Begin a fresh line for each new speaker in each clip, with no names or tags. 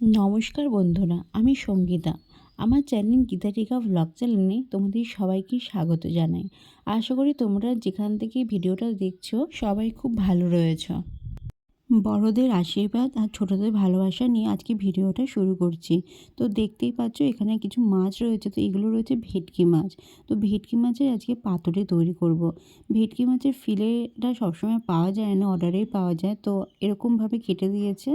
নমস্কার বন্ধুরা, আমি সঙ্গীতা। আমার চ্যানেল গীতাটিকা ভ্লগ চ্যানেলে তোমাদের সবাইকে স্বাগত জানাই। আশা করি তোমরা যেখান থেকে ভিডিওটা দেখছ, সবাই খুব ভালো রয়েছো। বড়দের আশীর্বাদ আর ছোটদের ভালোবাসা নিয়ে আজকে ভিডিওটা শুরু করছি। তো দেখতেই পাচ্ছ, এখানে কিছু মাছ রয়েছে, তো এগুলো রয়েছে ভেটকি মাছ। তো ভেটকি মাছের আজকে পাতুরি তৈরি করব। ভেটকি মাছের ফিলেটা সবসময় পাওয়া যায় না অর্ডারেই পাওয়া যায়। তো এরকমভাবে কেটে দিয়েছে।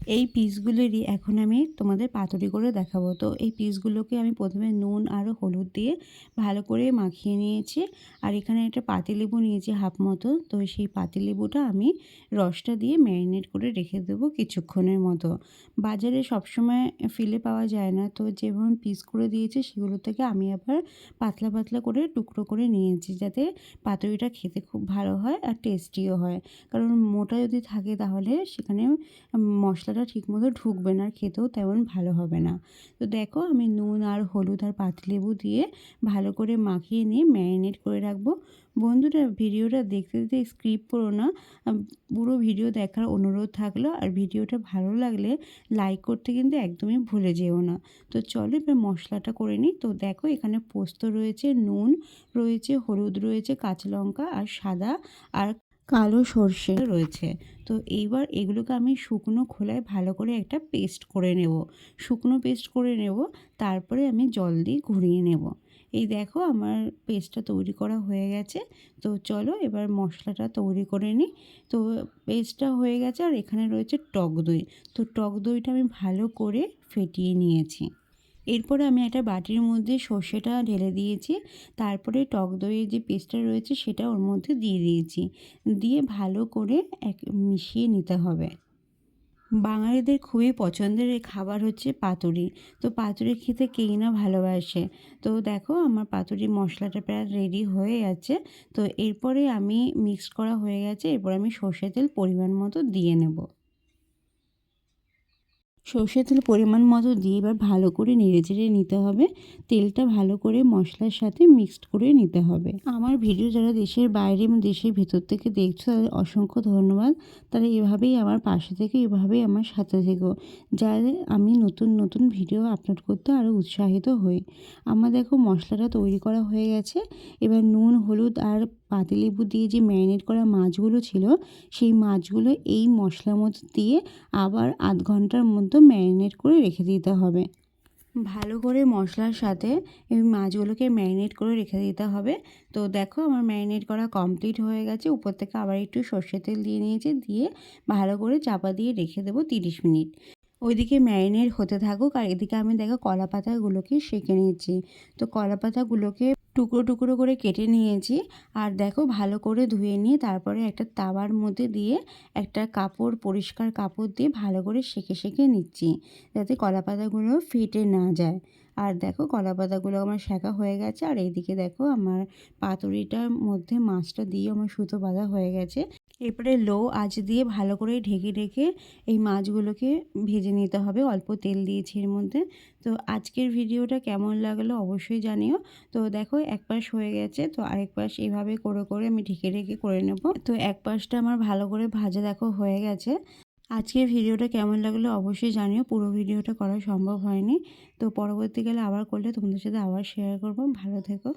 এই পিসগুলোরই এখন আমি তোমাদের পাতুরি করে দেখাবো। তো এই পিসগুলোকে আমি প্রথমে নুন আর হলুদ দিয়ে ভালো করে মাখিয়ে নিয়েছি। আর এখানে একটা পাতিলেবু নিয়েছি হাফ মতো। তো সেই পাতিলেবুটা আমি রসটা দিয়ে ম্যারিনেট করে রেখে দেবো কিছুক্ষণের মতো। বাজারে সবসময় ফিলে পাওয়া যায় না। তো যেভাবে পিস করে দিয়েছে সেগুলো থেকে আমি আবার পাতলা পাতলা করে টুকরো করে নিয়েছি যাতে পাতুরিটা খেতে খুব ভালো হয় আর টেস্টিও হয়। কারণ মোটা যদি থাকে তাহলে সেখানে মশলাটা ঠিকমতো ঢুকবে না আর খেতেও তেমন ভালো হবে না। তো দেখো আমি নুন আর হলুদ আর পাতিলেবু দিয়ে ভালো করে মাখিয়ে নিয়ে ম্যারিনেট করে রাখব। বন্ধুরা ভিডিওটা দেখতে দেখতে স্ক্রিপ করো না পুরো ভিডিও দেখার অনুরোধ থাকল আর ভিডিওটা ভালো লাগলে লাইক করতে কিন্তু একদমই ভুলে যেও না। তো চলো এবার মশলাটা করে নিই। তো দেখো এখানে পোস্ত রয়েছে, নুন রয়েছে, হলুদ রয়েছে, কাঁচা লঙ্কা আর সাদা আর কালো সর্ষে রয়েছে। তো এইবার এগুলোকে আমি শুকনো খোলায় ভালো করে একটা পেস্ট করে নেব। শুকনো পেস্ট করে নেব, তারপরে আমি জল দিয়ে ঘুরিয়ে নেব। এই দেখো আমার পেস্টটা তৈরি করা হয়ে গেছে। তো চলো এবার মশলাটা তৈরি করে নিই। তো পেস্টটা হয়ে গেছে আর এখানে রয়েছে টক দই। তো টক দইটা আমি ভালো করে ফেটিয়ে নিয়েছি। এরপরে আমি একটা বাটির মধ্যে সর্ষেটা ঢেলে দিয়েছি। তারপরে টক দইয়ের যে পেস্টটা রয়েছে সেটা ওর মধ্যে দিয়ে দিয়েছি। দিয়ে ভালো করে এক মিশিয়ে নিতে হবে। বাঙালিদের খুবই পছন্দের খাবার হচ্ছে পাতুরি। তো পাতুরি খেতে কেই না ভালোবাসে। তো দেখো আমার পাতুরি মশলাটা প্রায় রেডি হয়ে গেছে। তো এরপরে আমি মিক্স করা হয়ে গেছে। এরপর আমি সর্ষে তেল পরিমাণ মতো দিয়ে নেব। সর্ষের তেল পরিমাণ মতো দিয়ে এবার ভালো করে নেড়ে চেড়ে নিতে হবে। তেলটা ভালো করে মশলার সাথে মিক্সড করে নিতে হবে। আমার ভিডিও যারা দেশের বাইরে এবং দেশের ভেতর থেকে দেখছ, তাদের অসংখ্য ধন্যবাদ। তারা এভাবেই আমার পাশে থেকে, এভাবেই আমার সাথে থেকো। যাতে আমি নতুন নতুন ভিডিও আপলোড করতে আরও উৎসাহিত হই। আমার দেখো মশলাটা তৈরি করা হয়ে গেছে। এবার নুন, হলুদ আর পাতিলেবু দিয়ে যে ম্যারিনেট করা মাছগুলো ছিল, সেই মাছগুলো এই মশলার মধ্যে দিয়ে আবার আধ ঘণ্টার মধ্যে ম্যারিনেট করে রেখে দিতে হবে। ভালো করে মশলার সাথে এই মাছগুলোকে ম্যারিনেট করে রেখে দিতে হবে। তো দেখো আমার ম্যারিনেট করা কমপ্লিট হয়ে গেছে। উপর থেকে আবার একটু সর্ষে তেল দিয়ে নিয়েছি, দিয়ে ভালো করে চাপা দিয়ে রেখে দেবো তিরিশ মিনিট। ওইদিকে ম্যারিনেট হতে থাকুক, আর এদিকে আমি দেখো কলা পাতাগুলোকে সেঁকে নিয়েছি তো কলা পাতাগুলোকে টুকরো টুকরো করে কেটে নিয়েছি। আর দেখো ভালো করে ধুয়ে নিয়ে তারপরে একটা তাওয়ার মধ্যে দিয়ে একটা কাপড়, পরিষ্কার কাপড় দিয়ে ভালো করে সেঁকে সেঁকে নিচ্ছি যাতে কলা পাতাগুলো ফেটে না যায়। আর দেখো কলা পাতাগুলো আমার শেখা হয়ে গেছে। আর এইদিকে দেখো আমার পাতুরিটার মধ্যে মাছটা দিয়ে আমার সুতো বাঁধা হয়ে গেছে। এরপরে লো আঁচ দিয়ে ভালো করে ঢেকে ঢেকে এই মাছগুলোকে ভেজে নিতে হবে। অল্প তেল দিয়েছি এর মধ্যে। তো আজকের ভিডিওটা কেমন লাগল অবশ্যই জানিও। তো দেখো এক পাশ হয়ে গেছে, তো আরেক পাশ এইভাবে করে করে আমি ঢেকে ঢেকে করে নেব। তো এক পাশটা আমার ভালো করে ভাজা দেখো হয়ে গেছে। আজকের ভিডিওটা কেমন লাগল অবশ্যই জানিও। পুরো ভিডিওটা করা সম্ভব হয়নি। তো পরবর্তীকালে আবার করলে তোমাদের সাথে আবার শেয়ার করব। ভালো থেকো।